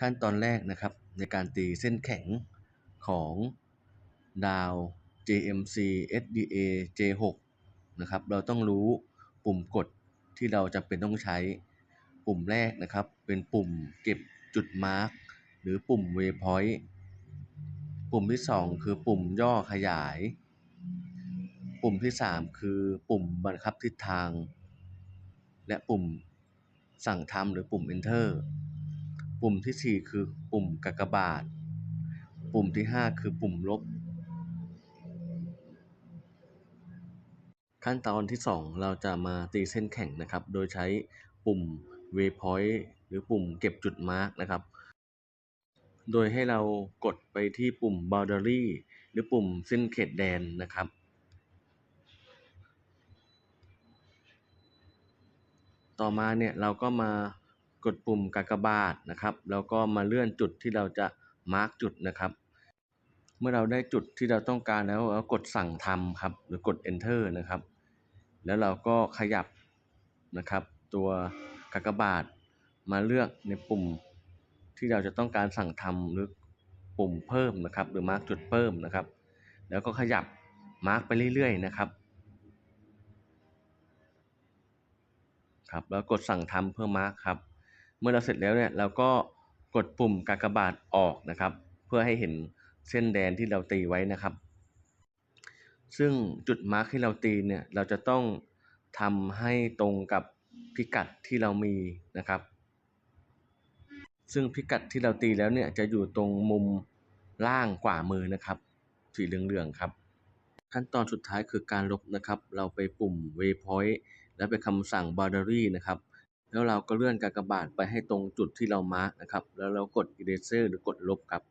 ขั้นตอนแรกนะครับในการตีเส้นแข็งของดาว JMC SDA J6 นะครับเราต้องรู้ปุ่มกดที่เราจำเป็นต้องใช้ ปุ่มแรกนะครับ เป็นปุ่มเก็บจุดมาร์กหรือปุ่ม Waypoint ปุ่มที่ 2 คือปุ่มย่อขยาย ปุ่มที่ 3 คือปุ่มบังคับทิศทาง และปุ่มสั่งทำหรือปุ่ม Enter ปุ่มที่ 4 คือปุ่มกากบาท ปุ่มที่ 5 คือปุ่มลบ ขั้นตอนที่ 2 เราจะมาตีเส้นแข่งนะครับ โดยใช้ปุ่ม Waypoint หรือปุ่มเก็บจุดมาร์กนะครับ โดยให้เรากดไปที่ปุ่ม Boundary หรือปุ่มเส้นเขตแดนนะครับต่อมาเนี่ยเราก็มา กดปุ่มกากบาทนะครับแล้วก็มาเลื่อนจุดที่เราจะมาร์กจุดนะครับ เมื่อเราได้จุดที่เราต้องการแล้วเรากดสั่งทำครับ หรือกด enter นะครับ แล้วเราก็ขยับนะครับ ตัวกากบาทมาเลือกในปุ่มที่เราจะต้องการสั่งทำหรือปุ่มเพิ่มนะครับ หรือมาร์กจุดเพิ่มนะครับ แล้วก็ขยับมาร์กไปเรื่อยๆนะครับครับแล้วกดสั่งทำเพื่อมาร์กครับ เมื่อเราเสร็จแล้วเนี่ยเราก็กดปุ่มกากบาทออกนะครับ เพื่อให้เห็นเส้นแดนที่เราตีไว้นะครับ ซึ่งจุดมาร์กที่เราตีเนี่ยเราจะต้องทำให้ตรงกับพิกัดที่เรามีนะครับ ซึ่งพิกัดที่เราตีแล้วเนี่ยจะอยู่ตรงมุมล่างขวามือนะครับ สีเหลืองๆครับ ขั้นตอนสุดท้ายคือการลบนะครับ เราไปปุ่ม waypoint แล้วไปคำสั่ง boundary นะครับ แล้วเราก็เลื่อนกากบาทไปให้ตรงจุดที่เรามาร์กนะครับ แล้วเรากด eraser หรือกดลบครับ